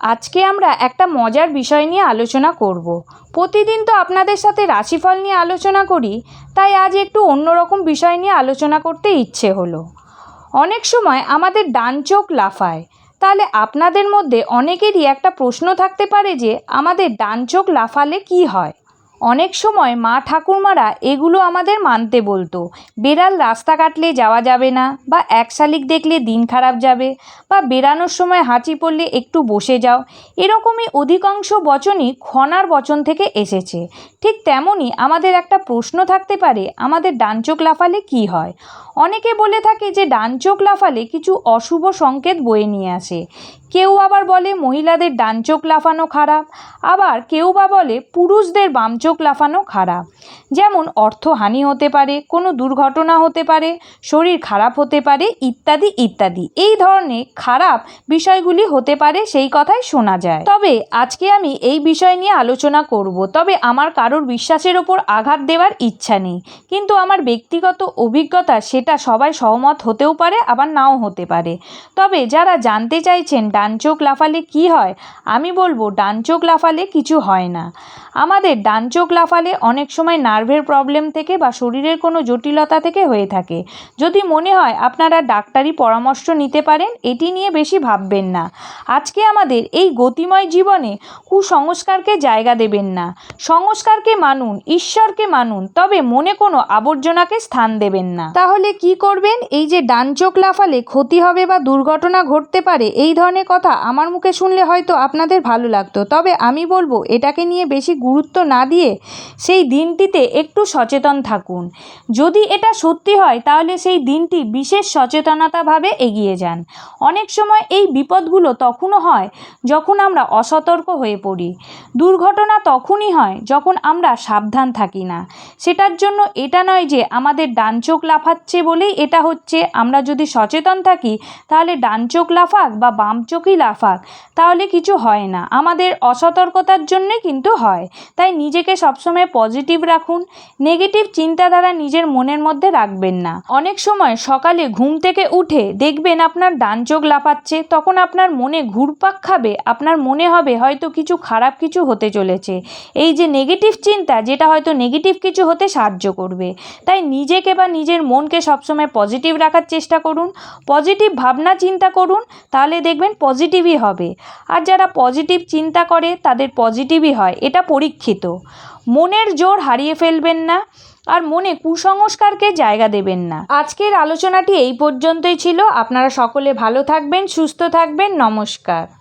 আজকে আমরা একটা মজার বিষয় নিয়ে আলোচনা করব। প্রতিদিন তো আপনাদের সাথে রাশিফল নিয়ে আলোচনা করি, তাই আজ একটু অন্যরকম বিষয় নিয়ে আলোচনা করতে ইচ্ছে হলো। অনেক সময় আমাদের ডান চোখ লাফায়, তাহলে আপনাদের মধ্যে অনেকেরই একটা প্রশ্ন থাকতে পারে যে, আমাদের ডান চোখ লাফালে কি হয়? অনেক সময় মা ঠাকুরমারা এগুলো আমাদের মানতে বলতো। বেড়াল রাস্তা কাটলে যাওয়া যাবে না বা এক শালিক দেখলে দিন খারাপ যাবে বা বেরানোর সময় হাঁচি পড়লে একটু বসে যাও। এরকমই অধিকাংশ বচনই খনার বচন থেকে এসেছে। ঠিক তেমনই আমাদের একটা প্রশ্ন থাকতে পারে, আমাদের ডান চোখ লাফালে কি হয়? অনেকে বলে থাকে যে ডান চোখ লাফালে কিছু অশুভ সংকেত বয়ে নিয়ে আসে। কেউ আবার বলে মহিলাদের ডান চোখ লাফানো খারাপ, আবার কেউ বা বলে পুরুষদের বাম চোখ লাফানো খারাপ। যেমন অর্থহানি হতে পারে, কোনো দুর্ঘটনা হতে পারে, শরীর খারাপ হতে পারে, ইত্যাদি ইত্যাদি। এই ধরনের খারাপ বিষয়গুলি হতে পারে সেই কথাই শোনা যায়। তবে আজকে আমি এই বিষয় নিয়ে আলোচনা করব। তবে আমার কারোর বিশ্বাসের ওপর আঘাত দেওয়ার ইচ্ছা নেই। কিন্তু আমার ব্যক্তিগত অভিজ্ঞতা, সেটা সবাই সহমত হতেও পারে, আবার নাও হতে পারে। তবে যারা জানতে চাইছেন ডান চোখ লাফালে কি হয়, আমি বলব ডান চোখ লাফালে কিছু হয় না। আমাদের ডান চোখ লাফালে অনেক সময় নার্ভের প্রবলেম থেকে বা শরীরের কোনো জটিলতা থেকে হয়ে থাকে। যদি মনে হয় আপনারা ডাক্তারি পরামর্শ নিতে পারেন, এটি নিয়ে বেশি ভাববেন না। আজকে আমাদের এই গতিময় জীবনে কুসংস্কারকে জায়গা দেবেন না। সংস্কারকে মানুন, ঈশ্বরকে মানুন, তবে মনে কোনো আবর্জনাকে স্থান দেবেন না। তাহলে কি করবেন? এই যে ডান চোখ লাফালে ক্ষতি হবে বা দুর্ঘটনা ঘটতে পারে, এই ধরনের কথা আমার মুখে শুনলে হয়তো আপনাদের ভালো লাগতো। তবে আমি বলব, এটাকে নিয়ে বেশি গুরুত্ব না দিয়ে সেই দিনটিতে একটু সচেতন থাকুন। যদি এটা সত্যি হয়, তাহলে সেই দিনটি বিশেষ সচেতনতাভাবে এগিয়ে যান। অনেক সময় এই বিপদগুলো তখনও হয় যখন আমরা অসতর্ক হয়ে পড়ি। দুর্ঘটনা তখনই হয় যখন আমরা সাবধান থাকি না। সেটার জন্য এটা নয় যে আমাদের ডান চোখ লাফাচ্ছে বলেই এটা হচ্ছে। আমরা যদি সচেতন থাকি, তাহলে ডান চোখ লাফাক বা বাম চোখই লাফাক, তাহলে কিছু হয় না। আমাদের অসতর্কতার জন্যে কিন্তু হয়। তাই নিজেকে সবসময় পজিটিভ রাখুন নেগেটিভ চিন্তাধারা নিজের মনের মধ্যে রাখবেন না। অনেক সময় সকালে ঘুম থেকে উঠে দেখবেন আপনার ডান চোখ লাফাচ্ছে, তখন আপনার মনে ঘুরপাক খাবে, আপনার মনে হবে হয়তো কিছু খারাপ কিছু হতে চলেছে। এই যে নেগেটিভ চিন্তা, যেটা হয়তো নেগেটিভ কিছু হতে সাহায্য করবে। তাই নিজেকে বা নিজের মনকে সবসময় পজিটিভ রাখার চেষ্টা করুন, পজিটিভ ভাবনা চিন্তা করুন, তাহলে দেখবেন পজিটিভই হবে। আর যারা পজিটিভ চিন্তা করে, তাদের পজিটিভই হয়, এটা পরীক্ষিত। মনের জোর হারিয়ে ফেলবেন না আর মনে কুসংস্কারকে জায়গা দেবেন না। আজকের আলোচনাটি এই পর্যন্তই ছিল। আপনারা সকলে ভালো থাকবেন, সুস্থ থাকবেন। নমস্কার।